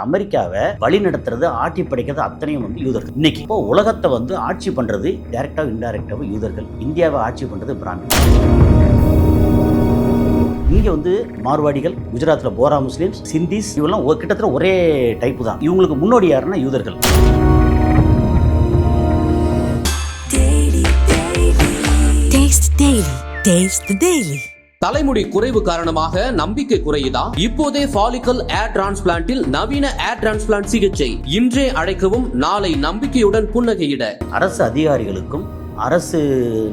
அமெரிக்காவை வழி நடத்துறது ஆட்சி படைக்கிறது அத்தனையும் வந்து யூதர்கள். இன்னைக்கு இப்போ உலகத்தை வந்து ஆட்சி பண்றது டைரக்டாக இன்டைரக்டாக யூதர்கள். இந்தியாவை ஆட்சி பண்றது பிராமின் இங்கே வந்து மார்வாடிகள் குஜராத்தில் போரா முஸ்லீம்ஸ் சிந்திஸ் இவெல்லாம் ஒரு- கிட்டத்தட்ட ஒரே டைப்பு தான். இவங்களுக்கு முன்னோடி யாருன்னா யூதர்கள். Taste Daily. தலைமுடி குறைவு காரணமாக நம்பிக்கை குறையுதா? இப்போதே ஃபாலிக்கல் ஏர் டிரான்ஸ்பிளான்டில் நவீன ஏர் டிரான்ஸ்பிளான்ட் சிகிச்சை. இன்றே அழைக்கவும் நாளை நம்பிக்கையுடன் புன்னகையிட. அரசு அதிகாரிகளுக்கும் அரசு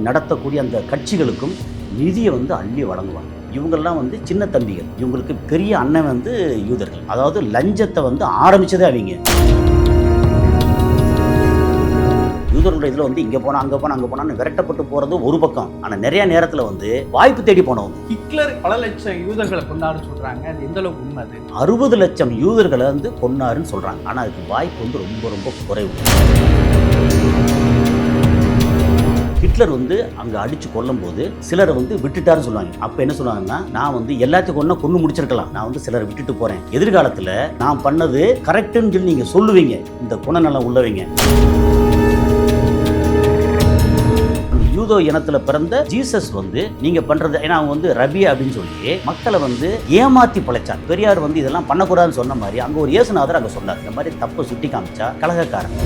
நடத்தக்கூடிய அந்த கட்சிகளுக்கும் நிதியை வந்து அள்ளி வழங்குவாங்க. இவங்கெல்லாம் வந்து சின்ன தம்பிகள். இவங்களுக்கு பெரிய அண்ணன் வந்து யூதர்கள். அதாவது லஞ்சத்தை வந்து ஆரம்பிச்சதே அவங்க. யூதர்களோட இதில் வந்து இங்கே போனால் அங்கே போனால் அங்கே போனான்னு விரட்டப்பட்டு போகிறது ஒரு பக்கம். ஆனால் நிறைய நேரத்தில் வந்து வாய்ப்பு தேடி போனவங்க ஹிட்லர் பல லட்சம் யூதர்களை கொண்டாடுன்னு சொல்றாங்க. அது எந்த அளவுக்கு உண்மை அது? அறுபது லட்சம் யூதர்களை வந்து கொன்னாருன்னு சொல்கிறாங்க ஆனால் அதுக்கு வாய்ப்பு வந்து ரொம்ப ரொம்ப குறைவு. ஹிட்லர் வந்து அங்கே அடித்து கொல்லும்போது சிலரை வந்து விட்டுட்டாருன்னு சொல்லுவாங்க. அப்போ என்ன சொல்லுவாங்கன்னா நான் வந்து எல்லாத்தையும் கொண்டா கொண்டு முடிச்சிருக்கலாம். நான் வந்து சிலரை விட்டுட்டு போகிறேன் எதிர்காலத்தில் நான் பண்ணது கரெக்டுன்னு சொல்லி நீங்கள் சொல்லுவீங்க. இந்த குணநலம் உள்ளவங்க. யூதோ இனத்துல பிறந்த ஜீசஸ் வந்து நீங்க பண்றது ஏன்னா அவங்க வந்து ரபி அப்படின்னு சொல்லி மக்களை வந்து ஏமாத்தி பழைச்சார் பெரியார் வந்து இதெல்லாம் பண்ணக்கூடாதுன்னு சொன்ன மாதிரி அங்க ஒரு இயேசுநாதர் அங்க சொன்னார். இந்த மாதிரி தப்பை சுட்டி காமிச்சா கழகக்காரன்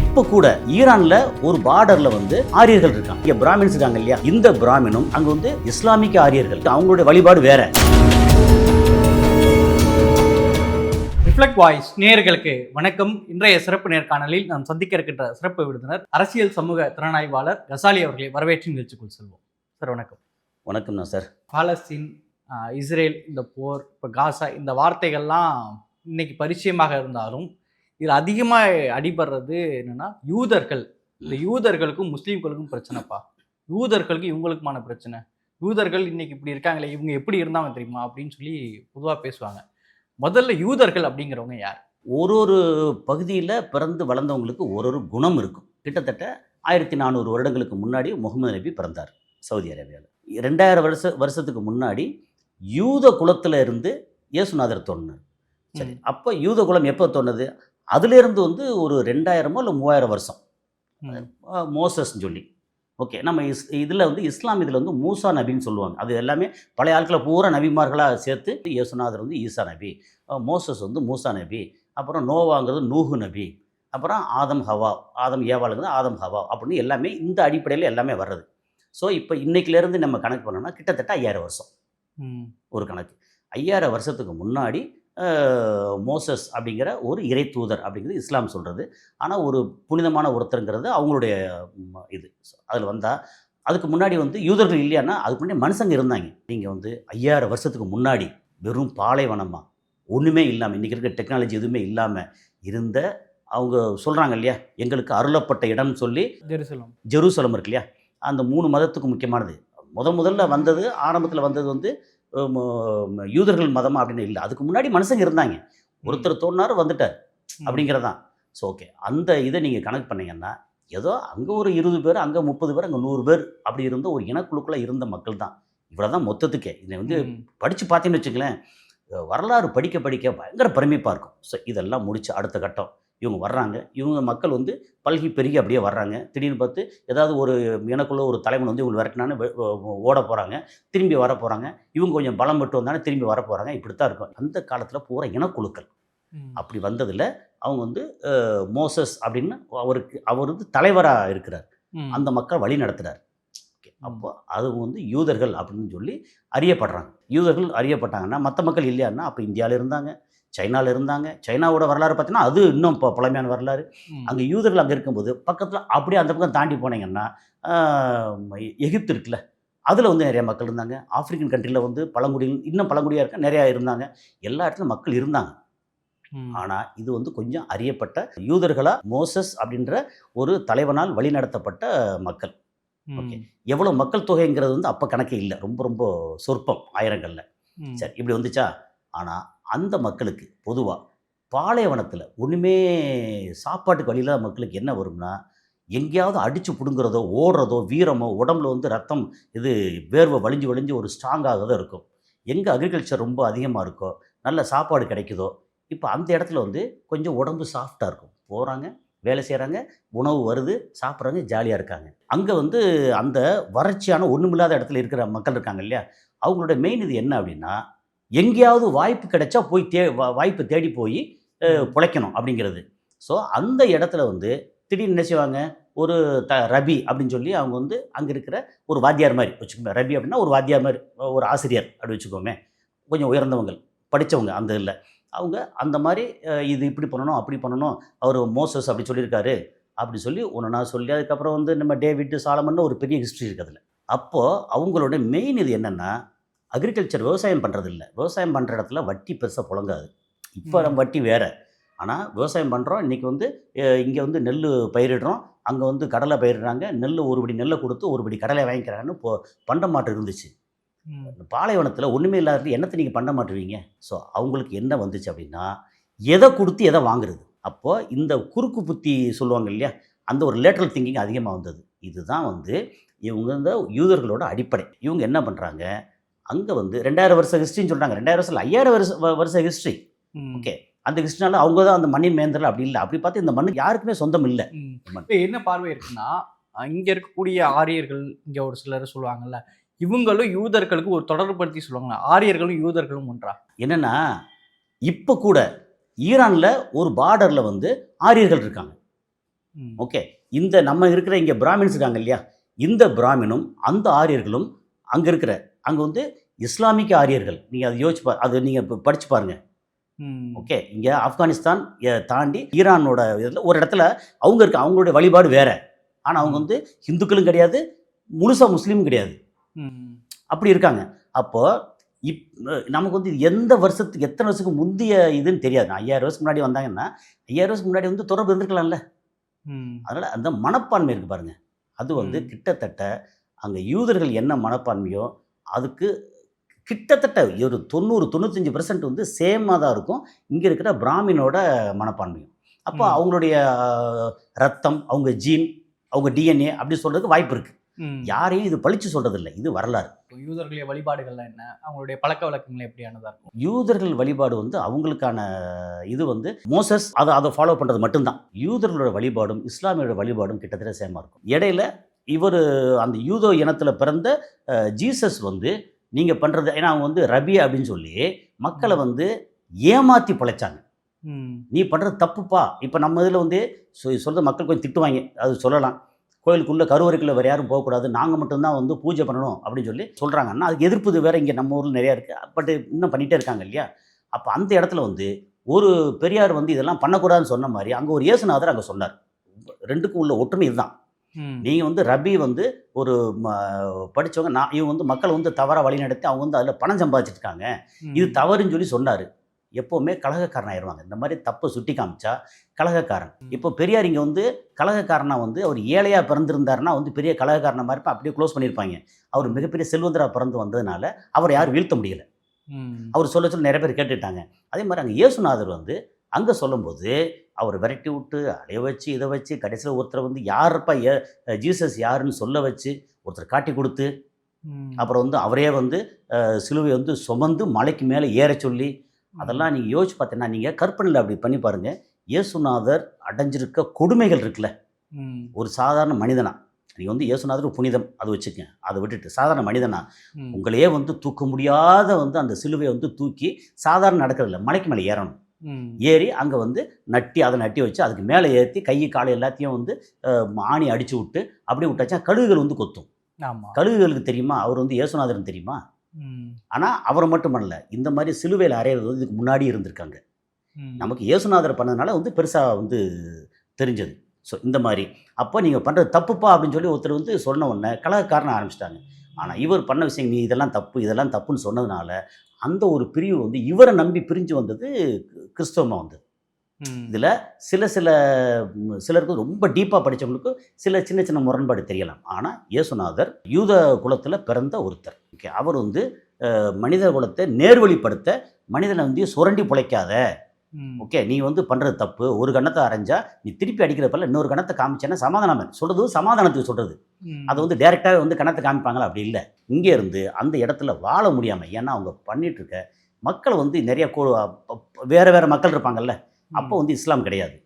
இப்போ கூட ஈரான்ல ஒரு பார்டர்ல வந்து ஆரியர்கள் இருக்காங்க. இங்க பிராமின்ஸ் இருக்காங்க இல்லையா? இந்த பிராமினும் அங்க வந்து இஸ்லாமிக் ஆரியர்கள். அவங்களுடைய வழிபாடு வேற. ரிஃப்ளெக்ட் வாய்ஸ் நேயர்களுக்கு வணக்கம். இன்றைய சிறப்பு நேர்காணலில் நாம் சந்திக்க இருக்கின்ற சிறப்பு விருந்தினர் அரசியல் சமூக திறனாய்வாளர் கசாலி அவர்களை வரவேற்று நிகழ்ச்சிக்குள் செல்வோம். சார் வணக்கம். வணக்கம் தான் சார். பாலஸ்தீன் இஸ்ரேல் இந்த போர் இப்போ காசா இந்த வார்த்தைகள்லாம் இன்னைக்கு பரிச்சயமாக இருந்தாலும் இதில் அதிகமாக அடிபடுறது என்னன்னா யூதர்கள். இந்த யூதர்களுக்கும் முஸ்லீம்களுக்கும் பிரச்சனைப்பா. யூதர்களுக்கு இவங்களுக்குமான பிரச்சனை. யூதர்கள் இன்னைக்கு இப்படி இருக்காங்களே இவங்க எப்படி இருந்தாங்க தெரியுமா? அப்படின்னு சொல்லி பொதுவாக பேசுவாங்க. முதல்ல யூதர்கள் அப்படிங்கிறவங்க யார்? ஒரு ஒரு பகுதியில் பிறந்து வளர்ந்தவங்களுக்கு ஒரு ஒரு குணம் இருக்கும். கிட்டத்தட்ட ஆயிரத்தி நானூறு வருடங்களுக்கு முன்னாடி முகமது நபி பிறந்தார் சவுதி அரேபியாவில் ரெண்டாயிரம் வருஷ வருஷத்துக்கு முன்னாடி யூத குலத்தில் இருந்து இயேசுநாதர் தோன்றினார். சரி. அப்போ யூத குலம் எப்போ தோணுது அதிலிருந்து வந்து ஒரு ரெண்டாயிரமோ இல்லை மூவாயிரம் வருஷம். மோசஸ்ன்னு சொல்லி. ஓகே நம்ம இஸ் இதில் வந்து இஸ்லாம் இதில் வந்து மூசா நபின்னு சொல்லுவாங்க. அது எல்லாமே பழைய ஆட்களை பூரா நபிமார்களாக சேர்த்து இயேசுநாதர் வந்து ஈசா நபி மோசஸ் வந்து மூசா நபி அப்புறம் நோவாங்கிறது நூஹு நபி அப்புறம் ஆதம் ஹவா ஆதம் ஏவாளுங்கிறது ஆதம் ஹவா அப்படின்னு எல்லாமே இந்த அடிப்படையில் எல்லாமே வர்றது. ஸோ இப்போ இன்னைக்குலேருந்து நம்ம கணக்கு பண்ணோம்னா கிட்டத்தட்ட ஐயாயிரம் வருஷம். ஒரு கணக்கு. ஐயாயிரம் வருஷத்துக்கு முன்னாடி மோசஸ் அப்படிங்கிற ஒரு இறை தூதர் அப்படிங்கிறது இஸ்லாம் சொல்கிறது ஆனால் ஒரு புனிதமான ஒருத்தருங்கிறது அவங்களுடைய இது. அதில் வந்தால் அதுக்கு முன்னாடி வந்து யூதர்கள் இல்லையானா அதுக்கு முன்னாடி மனுஷங்க இருந்தாங்க. நீங்கள் வந்து ஐயாயிரம் வருஷத்துக்கு முன்னாடி வெறும் பாலைவனமாக ஒன்றுமே இல்லாமல் இன்றைக்கி இருக்க டெக்னாலஜி எதுவுமே இல்லாமல் இருந்த அவங்க சொல்கிறாங்க இல்லையா? எங்களுக்கு அருளப்பட்ட இடம்னு சொல்லி ஜெருசலம். ஜெருசலம் இருக்கு இல்லையா? அந்த மூணு மதத்துக்கு முக்கியமானது. முத முதல்ல வந்தது ஆரம்பத்தில் வந்தது வந்து யூதர்கள் மதமா அப்படின்னு இல்லை. அதுக்கு முன்னாடி மனுஷங்க இருந்தாங்க. ஒருத்தர் தோணினார் வந்துட்டார். அப்படிங்கிறதான். ஸோ ஓகே அந்த இதை நீங்கள் கணக்கு பண்ணீங்கன்னா ஏதோ அங்கே ஒரு இருபது பேர் அங்கே முப்பது பேர் அங்கே நூறு பேர் அப்படி இருந்த ஒரு இனக்குழுக்குள்ளே இருந்த மக்கள் தான். இவ்வளோ தான் மொத்தத்துக்கே. இதை வந்து. படித்து பார்த்தீங்கன்னு வச்சுங்களேன் அஹ் வரலாறு படிக்க படிக்க பயங்கர பெருமைப்பாக இருக்கும். ஸோ இதெல்லாம் முடிச்சு அடுத்த கட்டம். இவங்க வர்றாங்க. இவங்க மக்கள் வந்து பல்கி பெருகி அப்படியே வர்றாங்க. திடீர்னு பார்த்து ஏதாவது ஒரு எனக்குள்ள ஒரு தலைவன் வந்து இவங்க விரட்டினான்னு ஓட போகிறாங்க திரும்பி வர போகிறாங்க இவங்க கொஞ்சம் பலம் மட்டும் வந்தாலும் திரும்பி வர போகிறாங்க இப்படி தான் இருக்கும். அந்த காலத்தில் பூரா இனக்குழுக்கள். அப்படி வந்ததில் அவங்க வந்து மோசஸ் அப்படின்னு அவருக்கு அவர் வந்து தலைவராக இருக்கிறார். அந்த மக்கள் வழி நடத்துகிறார் ஓகே. அப்போ அது வந்து யூதர்கள் அப்படின்னு சொல்லி அறியப்படுறாங்க. யூதர்கள் அறியப்பட்டாங்கன்னா மற்ற மக்கள் இல்லையான்னா அப்போ இந்தியாவில் இருந்தாங்க. சைனாவில் இருந்தாங்க சைனாவோட வரலாறு பார்த்தீங்கன்னா அது இன்னும் இப்போ பழமையான வரலாறு. அங்கே யூதர்கள் அங்கே இருக்கும்போது பக்கத்தில் அப்படியே அந்த பக்கம் தாண்டி போனீங்கன்னா எகிப்து இருக்குல்ல அதில் வந்து நிறைய மக்கள் இருந்தாங்க ஆப்பிரிக்கன் கண்ட்ரியில் வந்து பழங்குடிகள் இன்னும் பழங்குடியாக இருக்க நிறையா இருந்தாங்க எல்லா இடத்துலையும் மக்கள் இருந்தாங்க. ஆனால் இது வந்து கொஞ்சம் அறியப்பட்ட யூதர்களா மோசஸ் அப்படின்ற ஒரு தலைவனால் வழிநடத்தப்பட்ட மக்கள். ஓகே. எவ்வளோ மக்கள் தொகைங்கிறது வந்து அப்போ கணக்கே இல்லை ரொம்ப ரொம்ப சொற்பம் ஆயிரங்களில். சரி இப்படி வந்துச்சா ஆனால் அந்த மக்களுக்கு பொதுவாக பாலைவனத்தில் ஒன்றுமே சாப்பாட்டுக்கு வழியில்லாத மக்களுக்கு என்ன வரும்னா எங்கேயாவது அடித்து பிடுங்குறதோ ஓடுறதோ வீரமோ உடம்புல வந்து ரத்தம் இது வேர்வை வலிஞ்சு வலிஞ்சு ஒரு ஸ்ட்ராங்காக தான் இருக்கும். எங்கே அக்ரிகல்ச்சர் ரொம்ப அதிகமாக இருக்கோ நல்ல சாப்பாடு கிடைக்குதோ இப்போ அந்த இடத்துல வந்து கொஞ்சம் உடம்பு சாஃப்டாக இருக்கும். போகிறாங்க வேலை செய்கிறாங்க உணவு வருது சாப்பிட்றாங்க ஜாலியாக இருக்காங்க. அங்கே வந்து அந்த வறட்சியான ஒன்றுமில்லாத இடத்துல இருக்கிற மக்கள் இருக்காங்க இல்லையா? அவங்களோட மெயின் இது என்ன அப்படின்னா எங்கேயாவது வாய்ப்பு கிடைச்சா போய் தே வா- வாய்ப்பு தேடி போய் பிழைக்கணும் அப்படிங்கிறது. ஸோ அந்த இடத்துல வந்து திடீர்னு என்ன செய்வாங்க? ஒரு த ரபி அப்படின்னு சொல்லி அவங்க வந்து அங்கே இருக்கிற ஒரு வாத்தியார் மாதிரி வச்சுக்கோங்க. ரபி அப்படின்னா ஒரு வாத்தியார் மாதிரி ஒரு ஆசிரியர் அப்படி வச்சுக்கோமே. கொஞ்சம் உயர்ந்தவங்க படித்தவங்க அந்த இதில். அவங்க அந்த மாதிரி இது இப்படி பண்ணணும் அப்படி பண்ணணும் அவர் மோசஸ் அப்படி சொல்லியிருக்காரு அப்படி சொல்லி ஒன்று நான் சொல்லி அதுக்கப்புறம் வந்து நம்ம டேவிட் சாலமன் ஒரு பெரிய ஹிஸ்ட்ரி இருக்குது அதில். அப்போது அவங்களோட மெயின் இது என்னென்னா அக்ரிகல்ச்சர் விவசாயம் பண்ணுறது இல்லை விவசாயம் பண்ணுற இடத்துல வட்டி பெருசாக புழங்காது. இப்போ நம்ம வட்டி வேறு. ஆனால் விவசாயம் பண்ணுறோம் இன்றைக்கி வந்து இங்கே வந்து நெல் பயிரிடுறோம். அங்கே வந்து கடலை பயிரிடுறாங்க. நெல் ஒரு படி நெல்லை கொடுத்து ஒரு படி கடலை வாங்கிக்கிறாங்கன்னு இப்போ பண்ட மாட்டு இருந்துச்சு. பாலைவனத்தில் ஒன்றுமே இல்லாதது என்னத்தை நீங்கள் பண்ண மாட்டுவீங்க ஸோ அவங்களுக்கு என்ன வந்துச்சு அப்படின்னா எதை கொடுத்து எதை வாங்குறது? அப்போது இந்த குறுக்கு புத்தி சொல்லுவாங்க இல்லையா? அந்த ஒரு லேட்டரல் திங்கிங் அதிகமாக வந்தது. இதுதான் வந்து இவங்க இந்த யூதர்களோட அடிப்படை. இவங்க என்ன பண்ணுறாங்க அங்கே வந்து ரெண்டாயிரம் வருஷம் ஹிஸ்ட்ரின்னு சொல்கிறாங்க ரெண்டாயிரம் வருஷம் ஐயாயிரம் வருஷம் வருஷ ஹிஸ்ட்ரி. ஓகே அந்த ஹிஸ்ட்ரினால அவங்க தான் அந்த மண்ணின் மேந்தர்கள் அப்படி இல்லை. அப்படி பார்த்து இந்த மண்ணுக்கு யாருக்குமே சொந்தம் இல்லை. என்ன பார்வை இருக்குன்னா இங்க இருக்கக்கூடிய ஆரியர்கள் இங்க ஒரு சிலர் சொல்லுவாங்கல்ல இவங்களும் யூதர்களுக்கு ஒரு தொடர்புபடுத்தி சொல்லுவாங்க ஆரியர்களும் யூதர்களும் ஒன்றா? என்னென்னா இப்போ கூட ஈரானில் ஒரு பார்டரில் வந்து ஆரியர்கள் இருக்காங்க. ஓகே இந்த நம்ம இருக்கிற இங்கே பிராமின்ஸ் இருக்காங்க இல்லையா? இந்த பிராமினும் அந்த ஆரியர்களும் அங்கே இருக்கிற அங்கே வந்து இஸ்லாமிக்க ஆரியர்கள். நீங்கள் அதை யோசிச்சு பா அது நீங்கள் படித்து பாருங்கள். ஓகே? இங்கே ஆப்கானிஸ்தான் தாண்டி ஈரானோட இதில் ஒரு இடத்துல அவங்க இருக்க அவங்களுடைய வழிபாடு வேற. ஆனால் அவங்க வந்து ஹிந்துக்களும் கிடையாது முழுசாக முஸ்லீமும் கிடையாது. அப்படி இருக்காங்க. அப்போ இப் நமக்கு வந்து இது எந்த வருஷத்துக்கு எத்தனை வருஷத்துக்கு முந்தைய இதுன்னு தெரியாது. ஐயாயிரம் வருஷத்துக்கு முன்னாடி வந்தாங்கன்னா ஐயாயிரம் வருஷத்துக்கு முன்னாடி வந்து தொடர்பு இருந்திருக்கலாம்ல. அதனால் அந்த மனப்பான்மை இருக்குது பாருங்க. அது வந்து. கிட்டத்தட்ட அங்கே யூதர்கள் என்ன மனப்பான்மையோ அதுக்கு கிட்டத்தட்ட ஒரு தொண்ணூறு தொண்ணூத்தஞ்சு பர்சன்ட் வந்து சேமாக தான் இருக்கும். இங்கே இருக்கிற பிராமினோட மனப்பான்மையும். அப்போ. அவங்களுடைய ரத்தம் அவங்க ஜீன் அவங்க டிஎன்ஏ அப்படி சொல்கிறதுக்கு வாய்ப்பு இருக்குது. யாரையும் இது பழிச்சு சொல்கிறதில்ல இது வரலாறு. யூதர்களுடைய வழிபாடுகள்லாம் என்ன? அவங்களுடைய பழக்க வழக்கங்கள் எப்படியானதா இருக்கும்? யூதர்கள் வழிபாடு வந்து அவங்களுக்கான இது வந்து மோசஸ் அதை அதை ஃபாலோ பண்ணுறது மட்டும்தான். யூதர்களோட வழிபாடும் இஸ்லாமியோட வழிபாடும் கிட்டத்தட்ட சேமாக இருக்கும். இடையில இவர் அந்த யூதோ இனத்தில் பிறந்த ஜீசஸ் வந்து நீங்கள் பண்ணுறது ஏன்னா அவங்க வந்து ரபி அப்படின்னு சொல்லி மக்களை வந்து ஏமாற்றி பிழைச்சாங்க. நீ பண்ணுறது தப்புப்பா. இப்போ நம்ம இதில் வந்து சொல்கிற மக்கள் கொஞ்சம் திட்டுவாங்க. அது சொல்லலாம். கோயிலுக்குள்ளே கருவறைக்குள்ளே வேறு யாரும் போகக்கூடாது. நாங்கள் மட்டும்தான் வந்து பூஜை பண்ணணும் அப்படின்னு சொல்லி சொல்கிறாங்கன்னா அதுக்கு எதிர்ப்பு இது வேறு இங்கே நம்ம ஊரில் நிறையா இருக்குது பட் இன்னும் பண்ணிகிட்டே இருக்காங்க இல்லையா? அப்போ அந்த இடத்துல வந்து ஒரு பெரியார் வந்து இதெல்லாம் பண்ணக்கூடாதுன்னு சொன்ன மாதிரி அங்கே ஒரு இயேசுநாதர் அங்கே சொன்னார். ரெண்டுக்கும் உள்ள ஒற்றுமை இதுதான். நீங்கள் வந்து ரபி வந்து ஒரு ம- படிச்சவங்க நான் இவங்க வந்து மக்களை வந்து தவறாக வழிநடத்தி அவங்க வந்து அதில் பணம் ம். இது தவறுன்னு சொல்லி சொன்னார். எப்போவுமே கலகக்காரன் ஆயிடுவாங்க இந்த மாதிரி தப்பை சுட்டி காமிச்சா கலகக்காரன் இப்போ பெரியார் இங்கே வந்து கலகக்காரனா வந்து அவர் ஏழையாக பிறந்திருந்தாருன்னா வந்து பெரிய கலகக்காரனை மாதிரி அப்படியே க்ளோஸ் பண்ணியிருப்பாங்க அவர் மிகப்பெரிய செல்வந்தரா பிறந்து வந்ததுனால அவரை யாரும் வீழ்த்த முடியல. அவர் சொல்ல சொல்ல நிறைய பேர் கேட்டுட்டாங்க. அதே மாதிரி அங்கே இயேசுநாதர் வந்து அங்கே சொல்லும்போது அவர் விரட்டி விட்டு அடைய வச்சு இதை வச்சு கடைசியில் ஒருத்தரை வந்து யாருப்பா ஏ ஜீசஸ் யாருன்னு சொல்ல வச்சு ஒருத்தர் காட்டி கொடுத்து. அப்புறம் வந்து அவரே வந்து சிலுவை வந்து சுமந்து மலைக்கு மேலே ஏற சொல்லி அதெல்லாம் நீங்கள் யோசிச்சு பார்த்தீங்கன்னா நீங்கள் கற்பனையில் அப்படி பண்ணி பாருங்கள் இயேசுநாதர் அடைஞ்சிருக்க கொடுமைகள் இருக்குல்ல. ஒரு சாதாரண மனிதனா நீங்கள் வந்து இயேசுநாதர் புனிதம் அதை வச்சுக்கங்க அதை விட்டுட்டு சாதாரண மனிதனா. உங்களையே வந்து தூக்க முடியாத வந்து அந்த சிலுவையை வந்து தூக்கி சாதாரண நடக்கிறதில்ல மலைக்கு மேலே ஏறணும். ஏறி அங்கே வந்து நட்டி அதை நட்டி வச்சு அதுக்கு மேலே ஏற்றி கை காலை எல்லாத்தையும் வந்து ஆணி அடிச்சு விட்டு அப்படியே விட்டாச்சா கழுகுகள் வந்து கொத்தும். கழுகுகளுக்கு தெரியுமா? அவர் வந்து இயேசுநாதர்னு தெரியுமா. ஆனால் அவரை மட்டும் பண்ணல இந்த மாதிரி சிலுவையில் அறையிறது வந்து இதுக்கு முன்னாடி இருந்திருக்காங்க. நமக்கு இயேசுநாதர் பண்ணதுனால வந்து பெருசாக வந்து தெரிஞ்சது. ஸோ இந்த மாதிரி. அப்போ நீங்கள் பண்ணுறது தப்புப்பா அப்படின்னு சொல்லி ஒருத்தர் வந்து சொன்ன உடனே கலகக்காரன ஆரம்பிச்சிட்டாங்க. ஆனால் இவர் பண்ண விஷயம் நீ இதெல்லாம் தப்பு இதெல்லாம் தப்புன்னு சொன்னதுனால அந்த ஒரு பிரிவு வந்து இவரை நம்பி பிரிஞ்சு வந்தது கிறிஸ்தவமாக வந்தது. இதில் சில சில சிலருக்கு ரொம்ப டீப்பாக படித்தவங்களுக்கு சில சின்ன சின்ன முரண்பாடு தெரியலாம் ஆனால் இயேசுநாதர் யூத குலத்தில் பிறந்த ஒருத்தர் ஓகே அவர் வந்து மனித குலத்தை நேர்வழிப்படுத்த மனிதனை வந்து சுரண்டி பிழைக்காத. ஓகே நீ வந்து பண்ணுறது தப்பு ஒரு கணத்தை அரைஞ்சா நீ திருப்பி அடிக்கிறப்பல இன்னொரு கணத்தை காமிச்சேன்னா சமாதானம் சொல்கிறது சமாதானத்துக்கு சொல்கிறது. அது வந்து டேரெக்டாகவே வந்து கணத்தை காமிப்பாங்களா? அப்படி இல்லை. இங்கே இருந்து அந்த இடத்துல வாழ முடியாமல் ஏன்னா அவங்க பண்ணிட்டு இருக்க மக்கள் வந்து நிறைய கோ வேறு வேறு மக்கள் இருப்பாங்கல்ல? அப்போ வந்து இஸ்லாம் கிடையாது.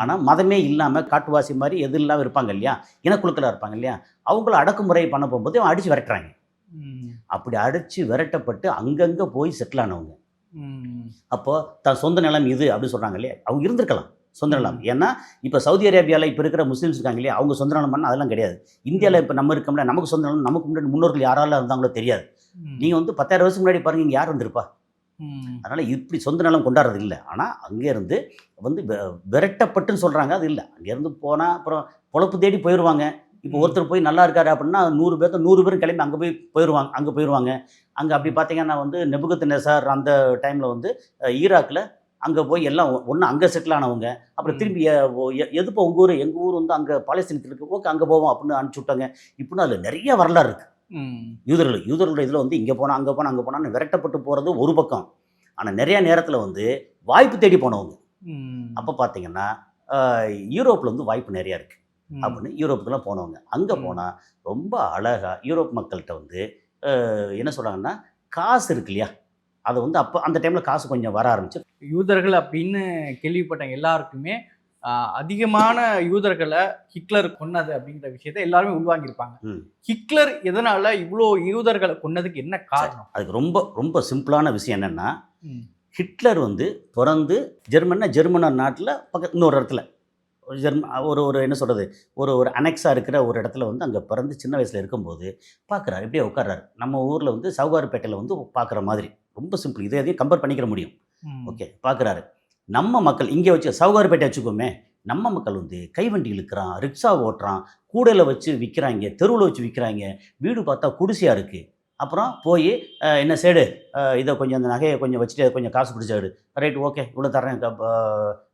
ஆனால் மதமே இல்லாமல் காட்டுவாசி மாதிரி எது இல்லாமல் இருப்பாங்க இல்லையா? இனக்குழுக்களாக இருப்பாங்க இல்லையா? அவங்கள அடக்குமுறை பண்ண போகும்போது அவன் அடித்து விரட்டுறாங்க. அப்படி அடித்து விரட்டப்பட்டு அங்கங்கே போய் செட்டில் ஆனவங்க. அப்போ தன் சொந்த நிலம் இது அப்படின்னு சொல்கிறாங்க இல்லையா அவங்க இருந்திருக்கலாம் சொந்த நிலம். ஏன்னா இப்போ சவுதி அரேபியாவில் இப்போ இருக்கிற முஸ்லீம்ஸ் இருக்காங்க இல்லையா அவங்க சொந்த நிலம் பண்ணால் அதெல்லாம் கிடையாது. இந்தியாவில் இப்போ நம்ம இருக்கோம்ல நமக்கு சொந்த நிலம் நமக்கு முன்னாடி முன்னோர்கள் யாரெல்லாம் இருந்தாங்களோ தெரியாது. நீங்கள் வந்து பத்தாயிரம் வருஷம் முன்னாடி பாருங்க இங்கே யார் வந்திருப்பா. அதனால் இப்படி சொந்த நிலம் கொண்டாடுறது இல்லை. ஆனால் அங்கேருந்து வந்து விரட்டப்பட்டுன்னு சொல்கிறாங்க அது இல்லை. அங்கேருந்து போனால் அப்புறம் பொழப்பு தேடி போயிடுவாங்க இப்போ. ஒருத்தர் போய் நல்லா இருக்காரு அப்படின்னா நூறு பேர்த்த நூறு பேரும் கிளம்பி அங்கே போய் போயிடுவாங்க அங்கே போயிடுவாங்க அங்கே அப்படி பார்த்தீங்கன்னா வந்து நெபுகத்து நெசார் அந்த டைமில் வந்து ஈராக்கில் அங்கே போய் எல்லாம் ஒன்று அங்கே செட்டில் ஆனவங்க அப்புறம். திரும்பி எதுப்போ உங்கள் ஊர் எங்கள் ஊர் வந்து அங்கே பாலஸ்தீனத்தில் இருக்கு ஓகே அங்கே போவோம் அப்படின்னு அனுப்பிச்சி விட்டாங்க இப்படின்னு அதில் நிறைய வரலாறு இருக்குது. யூதர்கள் யூதர்களோட இதில் வந்து இங்கே போனால் அங்கே போனால் அங்கே போனான்னு விரட்டப்பட்டு போகிறது ஒரு பக்கம் ஆனால் நிறைய நேரத்தில் வந்து வாய்ப்பு தேடி போனவங்க. அப்போ பார்த்தீங்கன்னா யூரோப்பில் வந்து வாய்ப்பு நிறையா இருக்குது. அப்படின்னு யூரோப்புக்கெல்லாம் போனவங்க அங்கே. போனால் ரொம்ப அழகாக யூரோப் மக்கள்கிட்ட வந்து என்ன சொல்கிறாங்கன்னா காசு இருக்கு இல்லையா அதை வந்து அப்போ அந்த டைமில் காசு கொஞ்சம் வர ஆரம்பிச்சு யூதர்கள் அப்படின்னு கேள்விப்பட்ட எல்லாருக்குமே அதிகமான யூதர்களை ஹிட்லர் கொன்னது அப்படிங்கிற விஷயத்தை எல்லாருமே உள்வாங்கியிருப்பாங்க. ஹிட்லர் எதனால இவ்வளோ யூதர்களை கொன்னதுக்கு என்ன காரணம் அதுக்கு ரொம்ப ரொம்ப சிம்பிளான விஷயம் என்னென்னா. ஹிட்லர் வந்து பிறந்து ஜெர்மன்னா ஜெர்மன நாட்டில் பக்க இன்னொரு இடத்துல ஜெர்ம ஒரு ஒரு என்ன சொல்கிறது ஒரு ஒரு அனெக்ஸாக இருக்கிற ஒரு இடத்துல வந்து அங்கே பிறந்து சின்ன வயசில் இருக்கும்போது பார்க்குறாரு இப்படியே உட்கார்றாரு. நம்ம ஊரில் வந்து சவுகார்பேட்டையில் வந்து பார்க்குற மாதிரி ரொம்ப சிம்பிள் இதை எதையும் கம்பேர் பண்ணிக்கிற முடியும். ஓகே பார்க்குறாரு நம்ம மக்கள் இங்கே வச்சு சவுகார்பேட்டை வச்சுக்கோமே நம்ம மக்கள் வந்து கைவண்டி இழுக்கிறான் ரிக்ஷா ஓட்டுறான் கூடையில் வச்சு விற்கிறாங்க தெருவில் வச்சு விற்கிறாங்க வீடு பார்த்தா குடிசையாக இருக்குது அப்புறம் போய் என்ன சேடு இதை கொஞ்சம் அந்த நகையை கொஞ்சம் வச்சுட்டு கொஞ்சம் காசு பிடிச்சாடு ரைட் ஓகே இவ்வளோ தரேன்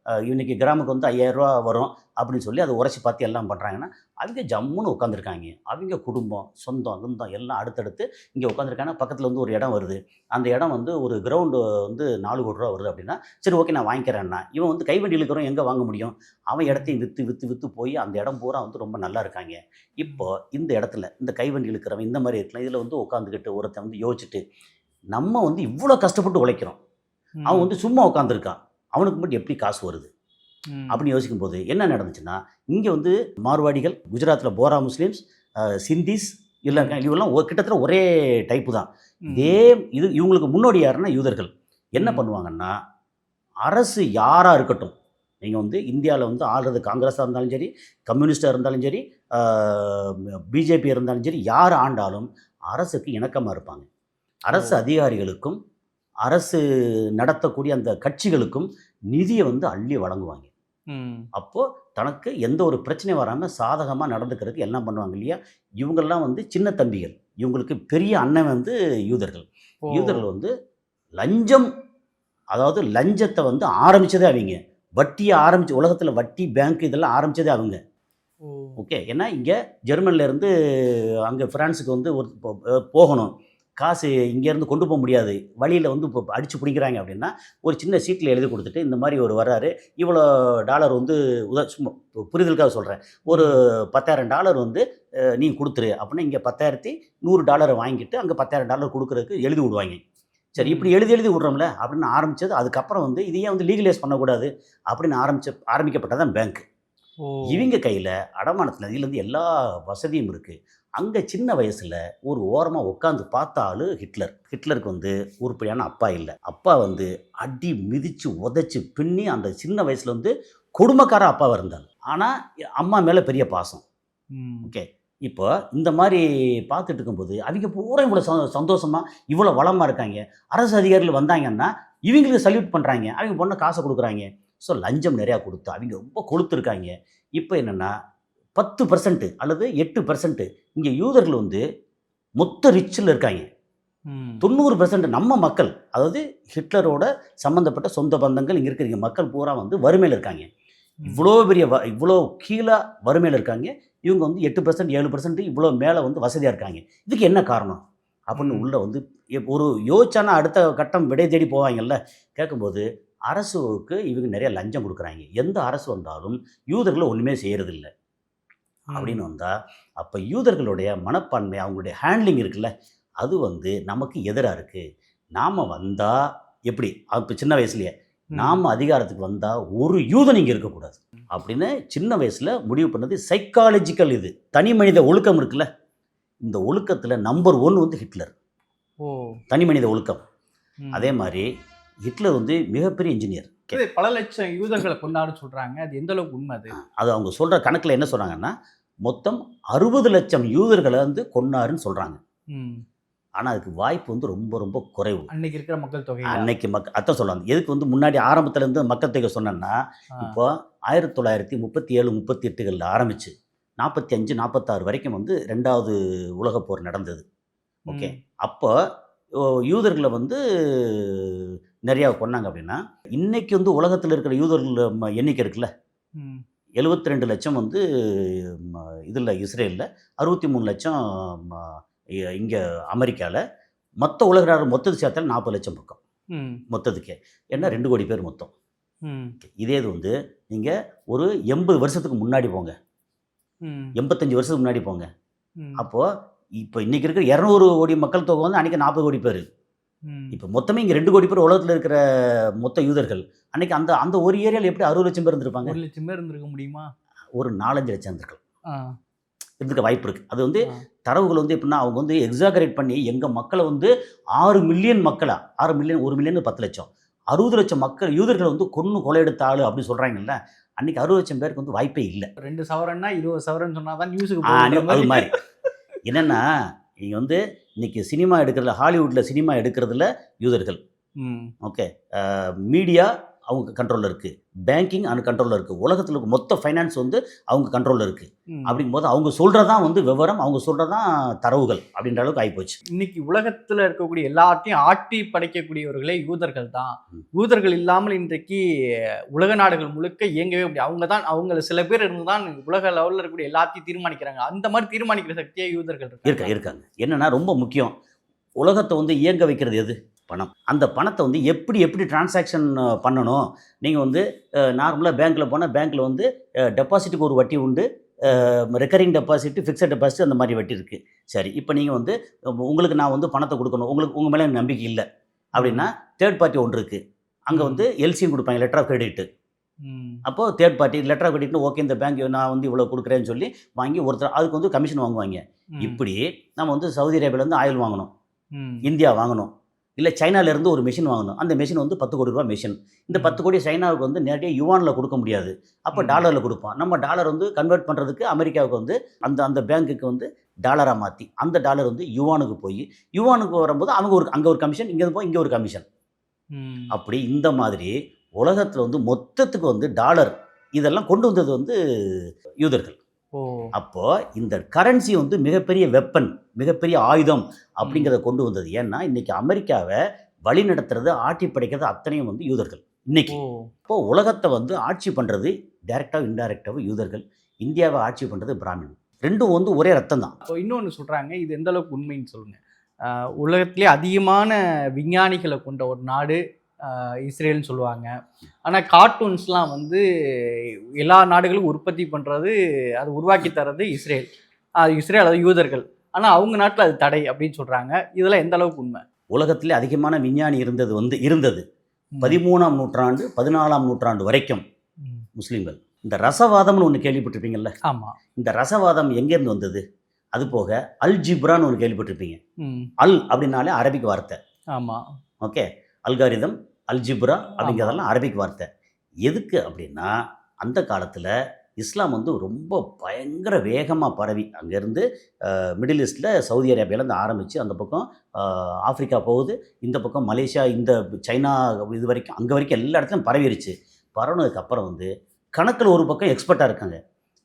க- அஹ், அஹ், இன்னைக்கு கிராமுக்கு வந்து 5000 ரூபா வரும் அப்படின்னு சொல்லி அதை உரைச்சி பார்த்து எல்லாம் பண்ணுறாங்கன்னா அவங்க ஜம்முன்னு உட்காந்துருக்காங்க அவங்க குடும்பம் சொந்தம் சொந்தம் எல்லாம் அடுத்தடுத்து இங்கே உட்காந்துருக்காங்க பக்கத்தில் வந்து ஒரு இடம் வருது. அந்த இடம் வந்து ஒரு கிரவுண்டு வந்து நாலு கோடி ரூபா வருது அப்படின்னா சரி ஓகே நான் வாங்கிக்கிறேன்னா இவன் வந்து கைவண்டி இழுக்கிறவன் எங்கே வாங்க முடியும்? அவன் இடத்தையும் விற்று விற்று விற்று போய் அந்த இடம் பூரா வந்து ரொம்ப நல்லா இருக்காங்க. இப்போ இந்த இடத்துல இந்த கைவண்டி இழுக்கிறவன் இந்த மாதிரி இருக்கலாம் இதில் வந்து உட்காந்துக்கிட்டு ஒருத்தன் வந்து யோசிச்சுட்டு நம்ம வந்து இவ்வளோ கஷ்டப்பட்டு உழைக்கிறோம். அவன் வந்து சும்மா உட்காந்துருக்கான் அவனுக்கு மட்டும் எப்படி காசு வருது. அப்படின்னு யோசிக்கும்போது என்ன நடந்துச்சுன்னா இங்கே வந்து மார்வாடிகள் குஜராத்தில் போரா முஸ்லீம்ஸ் சிந்திஸ் இல்லை இவெல்லாம் ஒ- கிட்டத்தட்ட ஒரே டைப்பு தான். இதே இது இவங்களுக்கு முன்னோடி யாருன்னா யூதர்கள் என்ன. பண்ணுவாங்கன்னா அரசு யாராக இருக்கட்டும் நீங்கள் வந்து இந்தியாவில் வந்து ஆள்றது காங்கிரஸாக இருந்தாலும் சரி கம்யூனிஸ்டாக இருந்தாலும் சரி பிஜேபி இருந்தாலும் சரி யார் ஆண்டாலும் அரசுக்கு இணக்கமாக இருப்பாங்க அரசு. அதிகாரிகளுக்கும் அரசு நடத்தக்கூடிய அந்த கட்சிகளுக்கும் நிதியை வந்து அள்ளி வழங்குவாங்க. அப்போது தனக்கு எந்த ஒரு பிரச்சனையும் வராமல் சாதகமாக நடந்துக்கிறதுக்கு எல்லாம் பண்ணுவாங்க இல்லையா? இவங்கெல்லாம் வந்து சின்ன தம்பிகள். இவங்களுக்கு பெரிய அண்ணன் வந்து யூதர்கள். யூதர்கள் வந்து லஞ்சம் அதாவது லஞ்சத்தை வந்து ஆரம்பிச்சதே அவங்க. வட்டியை ஆரம்பிச்சு உலகத்தில் வட்டி பேங்க் இதெல்லாம் ஆரம்பிச்சதே அவங்க. ஓகே ஏன்னா இங்கே ஜெர்மன்ல இருந்து அங்கே ஃப்ரான்ஸுக்கு வந்து ஒரு போகணும். காசு இங்கேருந்து கொண்டு போக முடியாது. வழியில் வந்து இப்போ அடித்து பிடிக்கிறாங்க அப்படின்னா ஒரு சின்ன சீட்டில் எழுதி கொடுத்துட்டு இந்த மாதிரி ஒரு வராரு இவ்வளோ டாலர் வந்து உத சும்மா புரிதலுக்காக சொல்கிறேன் ஒரு பத்தாயிரம் டாலர் வந்து அஹ், நீ கொடுத்துரு. அப்படின்னா இங்கே பத்தாயிரத்தி நூறு டாலரை வாங்கிட்டு அங்கே பத்தாயிரம் டாலர் கொடுக்குறதுக்கு எழுதி விடுவாங்க. சரி இப்படி எழுதி எழுதி விட்றோம்ல அப்படின்னு ஆரம்பிச்சது. அதுக்கப்புறம் வந்து இதையே வந்து லீகலைஸ் பண்ணக்கூடாது? அப்படின்னு ஆரம்பிச்ச ஆரம்பிக்கப்பட்டதான் பேங்க். இவங்க கையில் அடமானத்தில் இதுலேருந்து எல்லா வசதியும் இருக்குது அங்கே சின்ன வயசில் ஒரு ஓரமாக உட்காந்து பார்த்த ஆளு ஹிட்லர். ஹிட்லருக்கு வந்து உருப்படியான அப்பா இல்லை. அப்பா வந்து அடி மிதித்து உதைச்சி பின்னி அந்த சின்ன வயசில் வந்து கொடுமைக்கார அப்பாவாக இருந்தாங்க ஆனால் அம்மா மேலே பெரிய பாசம். ஓகே. இப்போ இந்த மாதிரி பார்த்துட்டு இருக்கும்போது அவங்க பூரா இவ்வளோ சந்தோ சந்தோஷமாக இவ்வளோ வளமாக இருக்காங்க. அரசு அதிகாரிகள் வந்தாங்கன்னா இவங்களுக்கு சல்யூட் பண்ணுறாங்க அவங்க பொண்ணை காசை கொடுக்குறாங்க. ஸோ லஞ்சம் நிறையா கொடுத்து அவங்க ரொம்ப கொளுத்துருக்காங்க. இப்போ என்னென்னா பத்து பர்சன்ட் அல்லது எட்டு பர்சன்ட் இங்கே யூதர்கள் வந்து மொத்த ரிச்சில் இருக்காங்க. தொண்ணூறு பர்சன்ட் நம்ம மக்கள் அதாவது ஹிட்லரோட சம்மந்தப்பட்ட சொந்த பந்தங்கள் இங்கே இருக்கிற மக்கள் பூரா வந்து வறுமையில் இருக்காங்க. இவ்வளோ பெரிய வ இவ்வளோ கீழே வறுமையில் இருக்காங்க. இவங்க வந்து எட்டு பர்சன்ட் ஏழு பர்சன்ட் இவ்வளோ மேலே வந்து வசதியாக இருக்காங்க. இதுக்கு என்ன காரணம்? அப்படின்னு. உள்ள வந்து ஒரு யோசிச்சானா அடுத்த கட்டம் விடை தேடி போவாங்கல்ல? கேட்கும்போது அரசுக்கு இவங்க நிறைய லஞ்சம் கொடுக்குறாங்க. எந்த அரசு வந்தாலும் யூதர்களை ஒன்றுமே செய்யறதில்ல. அப்படின்னு வந்தால் அப்போ யூதர்களுடைய மனப்பான்மை அவங்களுடைய ஹேண்ட்லிங் இருக்குல்ல அது வந்து நமக்கு எதிராக இருக்குது நாம் வந்தால் எப்படி? அப்போ சின்ன வயசுலயே. நாம் அதிகாரத்துக்கு வந்தால் ஒரு யூதன் இங்கே இருக்கக்கூடாது அப்படின்னு சின்ன வயசில் முடிவு பண்ணது சைக்காலஜிக்கல் இது. தனி மனித ஒழுக்கம் இருக்குல்ல இந்த ஒழுக்கத்தில் நம்பர் ஒன் வந்து ஹிட்லர். ஓ. தனி மனித ஒழுக்கம். அதே மாதிரி ஹிட்லர் வந்து மிகப்பெரிய இன்ஜினியர் பல லட்சம் யூதர்களை கொண்டாடு சொல்றாங்க. அது எந்த அளவுக்கு உண்மை அது? அது அவங்க சொல்கிற கணக்கில் என்ன சொல்கிறாங்கன்னா மொத்தம் அறுபது லட்சம் யூதர்களை வந்து கொன்னாருன்னு சொல்கிறாங்க. ஆனால் அதுக்கு வாய்ப்பு வந்து ரொம்ப ரொம்ப குறைவு. அன்னைக்கு இருக்கிற மக்கள் தொகை அன்னைக்கு மக் அதான் சொல்லுவாங்க எதுக்கு வந்து முன்னாடி ஆரம்பத்துல இருந்து மக்கள் தொகை சொன்னேன்னா இப்போ ஆயிரத்தி தொள்ளாயிரத்தி முப்பத்தி ஏழு முப்பத்தி எட்டுகளில் ஆரம்பிச்சு நாற்பத்தி அஞ்சு நாற்பத்தாறு வரைக்கும் வந்து ரெண்டாவது உலகப் போர் நடந்தது. ஓகே. அப்போ யூதர்களை வந்து நிறையா கொன்னாங்க அப்படின்னா இன்னைக்கு வந்து உலகத்தில் இருக்கிற யூதர்கள் எண்ணிக்கை இருக்குல்ல? எழுபத்தி ரெண்டு லட்சம் வந்து இதில் இஸ்ரேலில் அறுபத்தி மூணு லட்சம் இங்கே அமெரிக்காவில் மொத்த உலக நாடு மொத்தத்து சேர்த்தாலும் நாற்பது லட்சம் பக்கம். மொத்தத்துக்கே ஏன்னா ரெண்டு கோடி பேர் மொத்தம். இதே இது வந்து நீங்கள் ஒரு எண்பது வருஷத்துக்கு முன்னாடி போங்க. எண்பத்தஞ்சு வருஷத்துக்கு முன்னாடி போங்க. அப்போது இப்போ இன்றைக்கி இருக்கிற இரநூறு கோடி மக்கள் தொகை வந்து அன்றைக்கி நாற்பது கோடி பேர். இப்போ மொத்தமே இங்கே ரெண்டு கோடி பேர் உலகத்தில் இருக்கிற மொத்த யூதர்கள் அன்றைக்கி அந்த அந்த ஒரு ஏரியாவில் எப்படி அறுபது லட்சம் பேர் இருந்திருப்பாங்க? ஒரு லட்சம் பேர் இருந்திருக்க முடியுமா? ஒரு நாலஞ்சு லட்சம் இருந்திருக்கலாம். இருந்துக்க வாய்ப்பு இருக்குது அது வந்து. தரவுகள் வந்து எப்படின்னா அவங்க வந்து எக்ஸாகரேட் பண்ணி எங்கள் மக்களை வந்து ஆறு மில்லியன் மக்களை ஆறு மில்லியன் ஒரு மில்லியன் பத்து லட்சம். அறுபது லட்சம் மக்கள் யூதர்கள் வந்து கொன்று கொலையெடுத்த ஆள் அப்படின்னு சொல்கிறாங்கல்ல அன்றைக்கி அறுபது லட்சம் பேருக்கு வந்து வாய்ப்பே இல்லை. ரெண்டு சவரன்னா இருபது சவரன் சொன்னாதான் நியூஸுக்கு ஆ, போகுன்ற அது. மாதிரி. என்னென்னா நீங்கள் வந்து இன்னைக்கு சினிமா எடுக்கிறதுல ஹாலிவுட்டில் சினிமா எடுக்கிறதுல யூதர்கள். ம், ஓகே. மீடியா அவங்க கண்ட்ரோலில் இருக்குது பேங்கிங் அண்ட் கண்ட்ரோலில் இருக்குது உலகத்தில் இருக்க மொத்த ஃபைனான்ஸ் வந்து அவங்க கண்ட்ரோலில் இருக்குது ம். அப்படிங்கும்போது அவங்க சொல்கிறதான் வந்து விவரம் அவங்க சொல்கிறதான் தரவுகள் அப்படின்ற அளவுக்கு ஆகிப்போச்சு இன்னைக்கு உலகத்துல இருக்கக்கூடிய எல்லாத்தையும் ஆட்டி படைக்கக்கூடியவர்களே யூதர்கள் தான். யூதர்கள் இல்லாமல் இன்றைக்கு உலக நாடுகள் முழுக்க இயங்கவே முடியாது. அவங்க தான் அவங்க சில பேர் இருந்து தான் உலக லெவலில் இருக்கக்கூடிய எல்லாத்தையும் தீர்மானிக்கிறாங்க. அந்த மாதிரி தீர்மானிக்கிற சக்தியே யூதர்கள் இருக்க இருக்காங்க இருக்காங்க. என்னென்னா ரொம்ப முக்கியம். உலகத்தை வந்து இயங்க வைக்கிறது எது? பணம். அந்த பணத்தை வந்து எப்படி எப்படி டிரான்சாக்ஷன் பண்ணணும்? நீங்கள் வந்து நார்மலாக பேங்க்கில் போனால் பேங்க்கில் வந்து டெபாசிட்டுக்கு ஒரு வட்டி உண்டு ரெக்கரிங் டெபாசிட் ஃபிக்ஸட் டெபாசிட் அந்த மாதிரி வட்டி இருக்குது சரி இப்போ நீங்கள் வந்து உங்களுக்கு நான் வந்து பணத்தை கொடுக்கணும் உங்களுக்கு உங்கள் மேலே நம்பிக்கை இல்லை அப்படின்னா தேர்ட் பார்ட்டி ஒன்று இருக்குது அங்கே வந்து எல்சியும் கொடுப்பாங்க லெட்டர் ஆஃப் கிரெடிட் ம், அப்போது தேர்ட் பார்ட்டி லெட்டர் ஆஃப் கிரெடிட்னு ஓகே இந்த பேங்க் நான் வந்து இவ்வளோ கொடுக்குறேன்னு சொல்லி வாங்கி ஒருத்தர் அதுக்கு வந்து கமிஷன் வாங்குவாங்க. இப்படி நம்ம வந்து சவுதி அரேபியாவிலேருந்து ஆயில் வாங்கணும். இந்தியா வாங்கணும். இல்லை சைனாலேருந்து ஒரு மிஷின் வாங்கணும். அந்த மிஷின் வந்து பத்து கோடி ரூபா மிஷின் இந்த பத்து கோடி சைனாவுக்கு வந்து நேரடியாக யுவானில் கொடுக்க முடியாது. அப்போ. டாலரில் கொடுப்போம் நம்ம டாலர் வந்து கன்வெர்ட் பண்ணுறதுக்கு அமெரிக்காவுக்கு வந்து அந்த அந்த பேங்க்குக்கு வந்து டாலராக மாற்றி அந்த டாலர் வந்து யுவானுக்கு போய் யுவானுக்கு வரும்போது அவங்க ஒரு அங்கே ஒரு கமிஷன் இங்கே போய் இங்கே ஒரு கமிஷன். அப்படி இந்த மாதிரி உலகத்தில் வந்து மொத்தத்துக்கு வந்து டாலர் இதெல்லாம் கொண்டு வந்தது வந்து யூதர்கள். அப்போ இந்த கரன்சி வந்து மிகப்பெரிய வெப்பன் மிகப்பெரிய ஆயுதம் அப்படிங்கிறத கொண்டு வந்தது. ஏன்னா இன்னைக்கு அமெரிக்காவை வழி நடத்துறது ஆட்டி படைக்கிறது அத்தனையும் வந்து யூதர்கள் இன்னைக்கு. இப்போ உலகத்தை வந்து ஆட்சி பண்ணுறது டைரெக்டாக இன்டைரக்டாகவும் யூதர்கள். இந்தியாவை ஆட்சி பண்ணுறது பிராமின். ரெண்டும் வந்து ஒரே ரத்தம் தான். இப்போ இன்னொன்று சொல்கிறாங்க இது எந்த அளவுக்கு உண்மைன்னு சொல்லுங்கள் உலகத்திலே அதிகமான விஞ்ஞானிகளை கொண்ட ஒரு நாடு இஸ்ரேல்னு சொல்லுவாங்க. ஆனால் கார்ட்டூன்ஸ்லாம் வந்து எல்லா நாடுகளும் உற்பத்தி பண்ணுறது அது உருவாக்கி தர்றது இஸ்ரேல். அது இஸ்ரேல் அது யூதர்கள். ஆனால் அவங்க நாட்டில் அது தடை அப்படின்னு சொல்கிறாங்க இதெல்லாம் எந்த அளவுக்கு உண்மை? உலகத்திலே அதிகமான விஞ்ஞானி இருந்தது வந்து இருந்தது. பதிமூணாம் நூற்றாண்டு பதினாலாம் நூற்றாண்டு வரைக்கும் முஸ்லீம்கள். இந்த ரசவாதம்னு ஒன்று கேள்விப்பட்டிருப்பீங்கல்ல? ஆமாம் இந்த ரசவாதம் எங்கேருந்து வந்தது? அது போக அல் ஜிப்ரான்னு ஒன்று கேள்விப்பட்டிருப்பீங்க அல் அப்படின்னாலே அரபிக் வார்த்தை. ஆமாம் ஓகே? அல்காரிதம் அல்ஜிப்ரா அப்படிங்கிறதெல்லாம் அரபிக் வார்த்தை. எதுக்கு அப்படின்னா அந்த காலத்தில் இஸ்லாம் வந்து ரொம்ப பயங்கர வேகமாக பரவி. அங்கேருந்து மிடில் ஈஸ்டில் சவுதி அரேபியாவிலேருந்து ஆரம்பித்து அந்த பக்கம் அஹ், ஆப்பிரிக்கா போகுது. இந்த பக்கம் மலேசியா இந்த சைனா இது வரைக்கும் அங்கே வரைக்கும் எல்லா இடத்துலையும் பரவிருச்சு. பரவுனதுக்கப்புறம் வந்து கணக்கில் ஒரு பக்கம் எக்ஸ்பர்ட்டாக இருக்காங்க.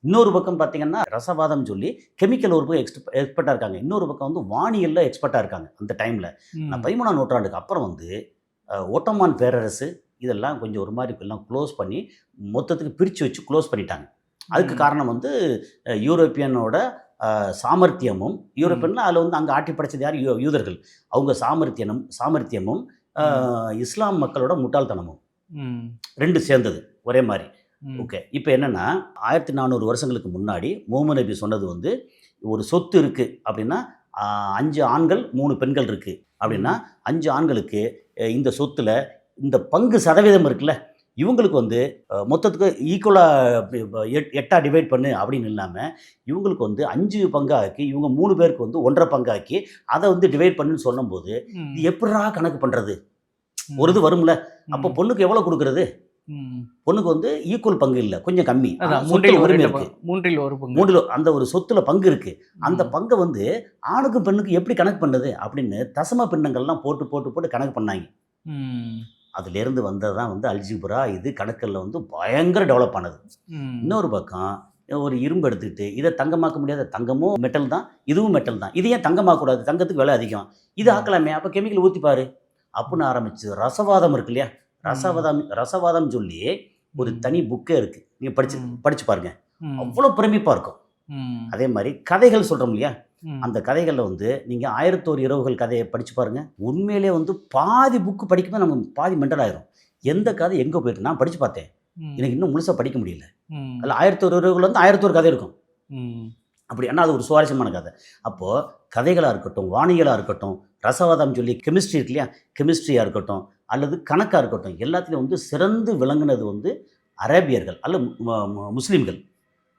இன்னொரு பக்கம் பார்த்தீங்கன்னா ரசவாதம் சொல்லி கெமிக்கல் ஒரு பக்கம் எக்ஸ்ப எக்ஸ்பர்ட்டாக இருக்காங்க. இன்னொரு பக்கம் வந்து வானியலில் எக்ஸ்பர்ட்டாக இருக்காங்க அந்த டைமில் நான் பதிமூணாம் நூற்றாண்டுக்கு அப்புறம் வந்து அஹ், ஓட்டோமான் பேரரசு இதெல்லாம் கொஞ்சம் ஒரு மாதிரி எல்லாம் க்ளோஸ் பண்ணி மொத்தத்துக்கு பிரித்து வச்சு க்ளோஸ் பண்ணிட்டாங்க. அதுக்கு. காரணம் வந்து யூரோப்பியனோட சாமர்த்தியமும் யூரோப்பியன்ல அதில் வந்து அங்கே ஆட்டி படைச்சது யார்? யூ யூதர்கள். அவங்க சாமர்த்தியனும் சாமர்த்தியமும் இஸ்லாம் மக்களோட முட்டாள்தனமும். ரெண்டு சேர்ந்தது ஒரே மாதிரி. ஓகே. இப்போ என்னென்னா ஆயிரத்தி நானூறு வருஷங்களுக்கு முன்னாடி முகமது நபி சொன்னது வந்து ஒரு சொத்து இருக்குது அப்படின்னா அஞ்சு ஆண்கள் மூணு பெண்கள் இருக்குது அப்படின்னா அஞ்சு ஆண்களுக்கு இந்த சொத்தில் இந்த பங்கு சதவீதம் இருக்குல்ல இவங்களுக்கு வந்து மொத்தத்துக்கு ஈக்குவலாக எட்டாக டிவைட் பண்ணு அப்படின்னு இல்லாமல் இவங்களுக்கு வந்து அஞ்சு பங்காக்கி இவங்க மூணு பேருக்கு வந்து ஒன்றரை பங்காக்கி அதை வந்து டிவைட் பண்ணுன்னு சொல்லும்போது இது எப்படிடா கணக்கு பண்ணுறது ஒரு இது வரும்ல. அப்போ பொண்ணுக்கு எவ்வளோ கொடுக்குறது. பொண்ணுக்கு வந்து ஈக்குவல் பங்கு இல்லை. கொஞ்சம் கம்மி. மூன்றில் உரிமை. இருக்கு. மூன்றில் ஒரு பங்கு. மூணுல அந்த ஒரு சொத்துல பங்கு இருக்கு. அந்த பங்கை வந்து ஆணுக்கும் பெண்ணுக்கும் எப்படி கணக்கு பண்ணுது அப்படின்னு தசம பின்னங்கள்லாம் போட்டு போட்டு போட்டு கணக்கு பண்ணாங்க. அதுலேருந்து வந்தது தான் வந்து அல்ஜிப்ரா இது கணக்கில் வந்து பயங்கர டெவலப் ஆனது. இன்னொரு பக்கம் ஒரு இரும்பு எடுத்துக்கிட்டு இதை தங்கமாக்க முடியாத தங்கமும் மெட்டல் தான் இதுவும் மெட்டல் தான். இது ஏன் தங்கமாக்க கூடாது தங்கத்துக்கு விலை அதிகம். இது ஆக்கலாமே அப்போ கெமிக்கல் ஊற்றிப்பாரு அப்படின்னு ஆரம்பிச்சு ரசவாதம் இருக்கு இல்லையா? ரசவாதம் ரசவாதம் சொல்லி ஒரு தனி புக்கே இருக்கு. நீங்கள் படிச்சு. படிச்சு பாருங்க. அவ்வளோ பிரமிப்பாக இருக்கும். அதே மாதிரி கதைகள் சொல்கிறோம் இல்லையா? அந்த கதைகளில் வந்து நீங்கள் ஆயிரத்தோரு இரவுகள் கதையை படித்து பாருங்கள் உண்மையிலே வந்து பாதி புக்கு படிக்கும்போது நமக்கு பாதி மெண்டல் ஆயிரும். எந்த கதை எங்கே போயிட்டு நான் படித்து பார்த்தேன். எனக்கு இன்னும் முழுசாக படிக்க முடியல. அதில் ஆயிரத்தோரு இரவுகள் வந்து ஆயிரத்தோரு கதை இருக்கும். அப்படி ஆனால் அது ஒரு சுவாரஸ்யமான கதை. அப்போது கதைகளாக இருக்கட்டும் வானியலாக இருக்கட்டும் ரசவாதம் சொல்லி கெமிஸ்ட்ரி இருக்கு இல்லையா? கெமிஸ்ட்ரியாக இருக்கட்டும் அல்லது கணக்காக இருக்கட்டும் எல்லாத்துலேயும் வந்து சிறந்து விளங்குனது வந்து அரேபியர்கள் மு- முஸ்லீம்கள்.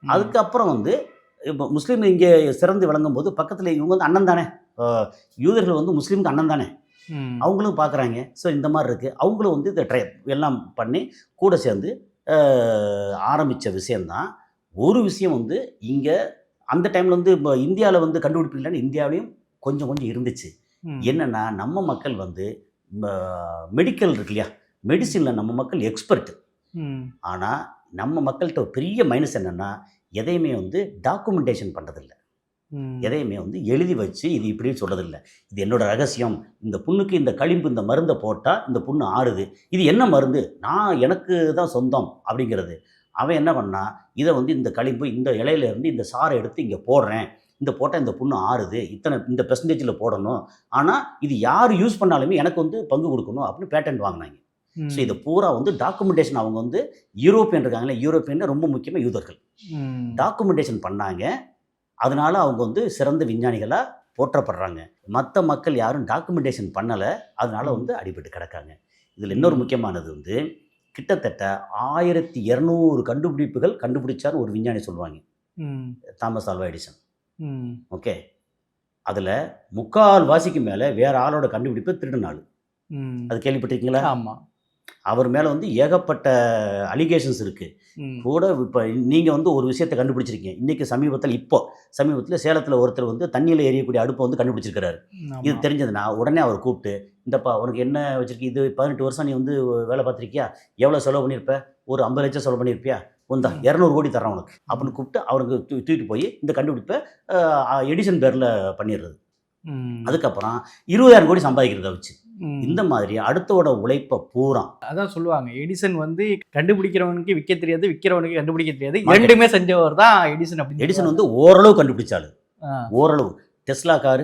அதுக்கப்புறம் வந்து இப்போ முஸ்லீம் இங்கே சிறந்து விளங்கும் போது பக்கத்தில் இவங்க வந்து அண்ணன் தானே. யூதர்கள் வந்து முஸ்லீமுக்கு அண்ணன் தானே. அவங்களும் பார்க்குறாங்க ஸோ இந்த மாதிரி இருக்குது அவங்களும் வந்து இதை ட்ரை எல்லாம் பண்ணி கூட சேர்ந்து ஆரம்பித்த விஷயந்தான் ஒரு விஷயம் வந்து இங்கே அந்த டைமில் வந்து இப்போ இந்தியாவில் வந்து கண்டுபிடிப்பு இல்லைன்னு இந்தியாவிலையும் கொஞ்சம் கொஞ்சம் இருந்துச்சு. என்னென்னா நம்ம மக்கள் வந்து மெடிக்கல் இருக்கு இல்லையா மெடிசினில் நம்ம மக்கள் எக்ஸ்பர்ட் ம், ஆனால் நம்ம மக்கள்கிட்ட ஒரு பெரிய மைனஸ் என்னென்னா எதையுமே வந்து டாக்குமெண்டேஷன் பண்ணுறதில்ல எதையுமே வந்து எழுதி வச்சு இது இப்படின்னு சொல்கிறதில்ல இது என்னோட ரகசியம். இந்த புண்ணுக்கு இந்த களிம்பு இந்த மருந்தை போட்டால் இந்த புண்ணு ஆறுது. இது என்ன மருந்து? நான் எனக்கு தான் சொந்தம் அப்படிங்கிறது. அவன் என்ன பண்ணா இதை வந்து இந்த களிம்பு இந்த இலையில இருந்து இந்த சாறை எடுத்து இங்கே போடுறேன். இந்த போட்டால் இந்த புண்ணு ஆறுது. இத்தனை இந்த பெர்சன்டேஜில் போடணும். ஆனால் இது யார் யூஸ் பண்ணாலுமே எனக்கு வந்து பங்கு கொடுக்கணும் அப்படின்னு பேட்டன்ட் வாங்கினாங்க. ஸோ இதை பூரா வந்து டாக்குமெண்டேஷன் அவங்க வந்து யூரோப்பியன் இருக்காங்களே யூரோப்பியன் ரொம்ப முக்கியமாக யூதர்கள். டாக்குமெண்டேஷன் பண்ணாங்க. அதனால அவங்க வந்து சிறந்த விஞ்ஞானிகளாக போற்றப்படுறாங்க. மற்ற மக்கள் யாரும் டாக்குமெண்டேஷன் பண்ணலை. அதனால வந்து அடிபட்டு கிடக்காங்க. இதில் இன்னொரு முக்கியமானது வந்து கிட்டத்தட்ட ஆயிரத்தி இரநூறு கண்டுபிடிப்புகள் கண்டுபிடிச்சார் ஒரு விஞ்ஞானி சொல்லுவாங்க. Thomas Alva Edison. ஓகே. அதில் முக்கால் வாசிக்கு மேலே வேற ஆளோட கண்டுபிடிப்பு திருடினாள். அது கேள்விப்பட்டிருக்கீங்களா? ஆமா. அவர் மேலே வந்து ஏகப்பட்ட அலிகேஷன்ஸ் இருக்குது கூட இப்போ நீங்கள் வந்து ஒரு விஷயத்தை கண்டுபிடிச்சிருக்கீங்க. இன்றைக்கி சமீபத்தில் இப்போ சமீபத்தில் சேலத்தில் ஒருத்தர் வந்து தண்ணியில் எரியக்கூடிய அடுப்பை வந்து கண்டுபிடிச்சிருக்கிறாரு. இது. தெரிஞ்சதுன்னா உடனே அவர் கூப்பிட்டு இந்தப்பா உனக்கு என்ன வச்சிருக்க? இது பதினெட்டு வருஷம் நீ வந்து வேலை பார்த்துருக்கியா? எவ்வளோ செலவு பண்ணியிருப்ப? ஒரு ஐம்பது லட்சம் செலவு பண்ணியிருப்பியா? ம். இரநூறு கோடி தரேன் உனக்கு. அப்படின்னு கூப்பிட்டு அவருக்கு தூ தூக்கிட்டு போய் இந்த கண்டுபிடிப்பை எடிசன் பேரில் பண்ணிடுறது. அதுக்கப்புறம் இருபதாயிரம் கோடி சம்பாதிக்கிறத வச்சு. இந்த மாதிரி அடுத்தோட உழைப்பை பூரா. அதான் சொல்லுவாங்க. எடிசன் வந்து கண்டுபிடிக்கிறவனுக்கு விற்க தெரியாது விற்கிறவனுக்கு கண்டுபிடிக்க தெரியாது. இரண்டுமே செஞ்சவர் தான் எடிசன் அப்படின்னு எடிசன் வந்து ஓரளவு கண்டுபிடிச்சாரு ஆ, ஓரளவு. Tesla car.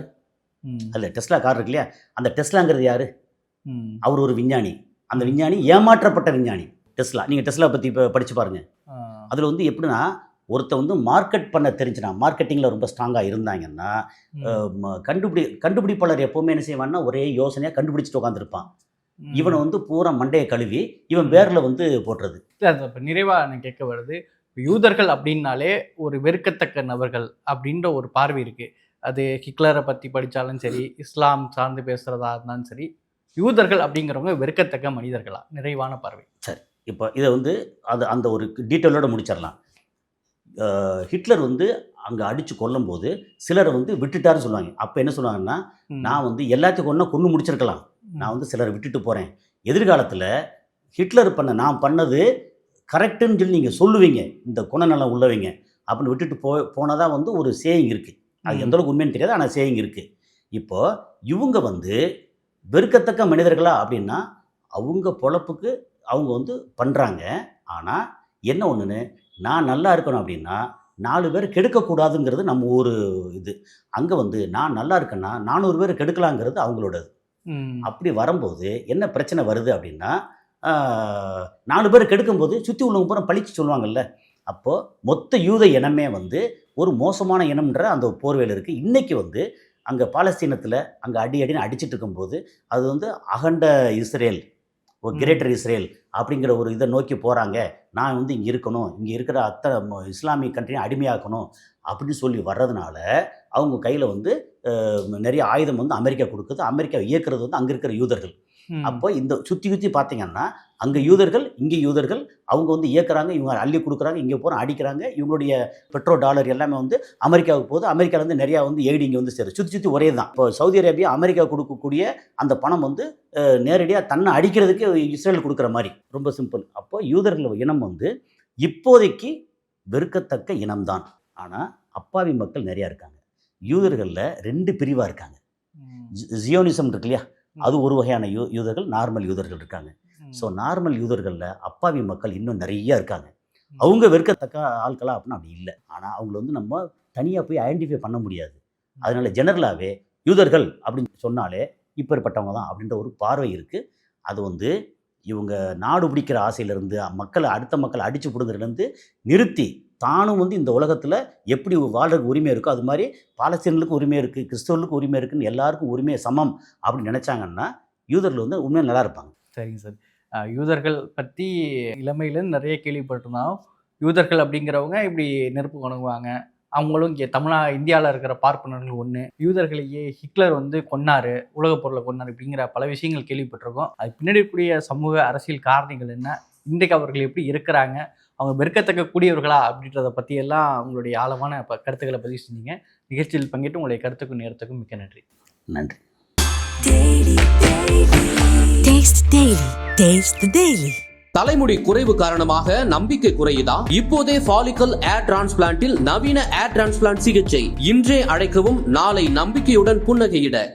ம், அல்ல டெஸ்லா கார் இருக்கு இல்லையா? அந்த டெஸ்லாங்கிறது யாரு? அவர் ஒரு விஞ்ஞானி. அந்த விஞ்ஞானி ஏமாற்றப்பட்ட விஞ்ஞானி. டெஸ்லா. நீங்கள் டெஸ்லா பற்றி இப்போ படித்து பாருங்க. ஆ, அதில் வந்து எப்படின்னா ஒருத்த வந்து மார்க்கெட் பண்ண தெரிஞ்சுனா மார்க்கெட்டிங்கில் ரொம்ப ஸ்ட்ராங்காக இருந்தாங்கன்னா கண்டுபிடி கண்டுபிடிப்பாளர் எப்போவுமே என்ன செய்வான்னா ஒரே யோசனையாக கண்டுபிடிச்சிட்டு உட்காந்துருப்பான். இவனை வந்து பூரா மண்டையை கழுவி இவன் பேரில் வந்து அது இப்ப நிறைவா எனக்கு கேட்க வருது. யூதர்கள் அப்படின்னாலே ஒரு வெறுக்கத்தக்க நபர்கள் அப்படின்ற ஒரு பார்வை இருக்கு. அது ஹிட்லரை பத்தி படிச்சாலும் சரி இஸ்லாம் சார்ந்து பேசுறதா இருந்தாலும் சரி யூதர்கள் அப்படிங்கிறவங்க வெறுக்கத்தக்க மனிதர்களா? நிறைவான பார்வை. இப்போ இதை வந்து அது அந்த ஒரு டீட்டெயிலோட முடிச்சிடலாம் ஹிட்லர் வந்து அங்கே அடித்து கொல்லும்போது சிலரை வந்து விட்டுட்டாருன்னு சொல்லுவாங்க. அப்போ என்ன சொல்லுவாங்கன்னா நான் வந்து எல்லாத்தையும் கொண்டு கொண்டு முடிச்சிருக்கலாம். நான் வந்து சிலரை விட்டுட்டு போகிறேன் எதிர்காலத்தில் ஹிட்லர் பண்ண நான் பண்ணது கரெக்டுன்னு சொல்லி நீங்கள் சொல்லுவீங்க. இந்த குணநலம் உள்ளவங்க. அப்படின்னு விட்டுட்டு போ போனால் தான் வந்து ஒரு சேயிங் இருக்குது அது ம். எந்த அளவுக்கு உண்மைன்னு தெரியாது ஆனால் சேயிங் இருக்குது இப்போ இவங்க வந்து வெறுக்கத்தக்க மனிதர்களா அப்படின்னா அவங்க பொழப்புக்கு அவங்க வந்து பண்ணுறாங்க ஆனால் என்ன ஒன்றுன்னு நான் நல்லா இருக்கணும் அப்படின்னா நாலு பேர் கெடுக்கக்கூடாதுங்கிறது நம்ம ஒரு இது. அங்கே வந்து நான் நல்லா இருக்கேன்னா நானூறு பேர் கெடுக்கலாங்கிறது அவங்களோட ம், அப்படி வரும்போது என்ன பிரச்சனை வருது அப்படின்னா நாலு பேர் கெடுக்கும்போது சுற்றி உள்ளவங்க பூரா பழிச்சு சொல்லுவாங்கல்ல. அப்போது மொத்த யூத இனமே வந்து ஒரு மோசமான இனம்ன்ற அந்த போர்வையில் இருக்குது இன்றைக்கி வந்து அங்கே பாலஸ்தீனத்தில் அங்கே அடி அடின்னு அடிச்சிட்டு இருக்கும்போது அது வந்து அகண்ட இஸ்ரேல். ஒரு. கிரேட்டர் இஸ்ரேல் அப்படிங்கிற ஒரு இதை நோக்கி போகிறாங்க நான் வந்து இங்கே இருக்கணும் இங்கே இருக்கிற அத்தனை ம- இஸ்லாமிக் கண்ட்ரியை அடிமையாக்கணும் அப்படின்னு சொல்லி வர்றதுனால அவங்க கையில் வந்து நிறைய ஆயுதம் வந்து அமெரிக்கா கொடுக்குது அமெரிக்கா இயக்குறது வந்து அங்கே இருக்கிற யூதர்கள். அப்போ இந்த சுற்றி சுற்றி பார்த்தீங்கன்னா அங்கே யூதர்கள் இங்கே யூதர்கள் அவங்க வந்து இயக்குறாங்க இவங்க அள்ளி கொடுக்குறாங்க இங்கே போகிற அடிக்கிறாங்க. இவங்களுடைய பெட்ரோல் டாலர் எல்லாமே வந்து அமெரிக்காவுக்கு போகுது. அமெரிக்காவிலேருந்து நிறையா வந்து எய்டு இங்கே வந்து சேரும் சுற்றி சுற்றி ஒரே தான். இப்போ சவுதி அரேபியா அமெரிக்கா கொடுக்கக்கூடிய அந்த பணம் வந்து நேரடியாக தன்னை அடிக்கிறதுக்கு இஸ்ரேல் கொடுக்குற மாதிரி. ரொம்ப சிம்பிள். அப்போ யூதர்கள் இனம் வந்து இப்போதைக்கு வெறுக்கத்தக்க இனம்தான் ஆனால் அப்பாவி மக்கள் நிறையா இருக்காங்க. யூதர்களில் ரெண்டு பிரிவாக இருக்காங்க. ஜியோனிசம் இருக்கு இல்லையா? அது ஒரு வகையான யூ யூதர்கள் நார்மல் யூதர்கள் இருக்காங்க. ஸோ நார்மல் யூதர்களில் அப்பாவி மக்கள் இன்னும் நிறைய இருக்காங்க. அவங்க வெறுக்கத்தக்க ஆட்களா அப்படின்னா அப்படி இல்லை. ஆனால் அவங்கள வந்து நம்ம தனியாக போய் ஐடென்டிஃபை பண்ண முடியாது. அதனால ஜெனரலாகவே யூதர்கள் அப்படின்னு சொன்னாலே இப்பேற்பட்டவங்க தான் அப்படின்ற ஒரு பார்வை இருக்குது அது வந்து இவங்க நாடு பிடிக்கிற ஆசையிலேருந்து மக்களை அடுத்த மக்களை அடித்து பிடுங்கிறதுலேருந்து நிறுத்தி தானும் வந்து இந்த உலகத்தில் எப்படி வாழ்றதுக்கு உரிமை இருக்கோ அது மாதிரி பாலஸ்தீனர்களுக்கு உரிமை இருக்குது கிறிஸ்தவர்களுக்கு உரிமை இருக்குன்னு எல்லாருக்கும் உரிமையை சமம் அப்படின்னு நினச்சாங்கன்னா யூதர்கள் வந்து உண்மையாக நல்லா இருப்பாங்க. சரிங்க சார். யூதர்கள் பற்றி இளமையிலேருந்து நிறைய கேள்விப்பட்டிருந்தோம். யூதர்கள் அப்படிங்கிறவங்க இப்படி நெருப்பு வணங்குவாங்க. அவங்களும் இங்கே தமிழா இந்தியாவில் இருக்கிற பார்ப்பனர்கள் ஒன்று யூதர்களையே ஹிட்லர் வந்து கொன்னாரு உலகப் பொருளை கொன்னார் அப்படிங்கிற பல விஷயங்கள் கேள்விப்பட்டிருக்கோம். அது பின்னாடி இருக்கக்கூடிய சமூக அரசியல் காரணிகள் என்ன? இன்றைக்கு அவர்கள் எப்படி இருக்கிறாங்க? அவங்க வெறுக்கத்தக்க கூடியவர்களா அப்படின்றத பற்றியெல்லாம் உங்களுடைய ஆழமான ப- கருத்துக்களை பதிவு செஞ்சீங்க. நிகழ்ச்சியில் பங்கேற்று உங்களுடைய கருத்துக்கும் நேரத்துக்கும் மிக்க நன்றி. நன்றி. தலைமுடி குறைவு காரணமாக நம்பிக்கை குறையுதா? இப்போதே ஃபாலிக்கல் ஏர் டிரான்ஸ்பிளான்ட்டில் நவீன ஏர் டிரான்ஸ்பிளான்ட் சிகிச்சை இன்றே அழைக்கவும் நாளை நம்பிக்கையுடன் புன்னகையிட.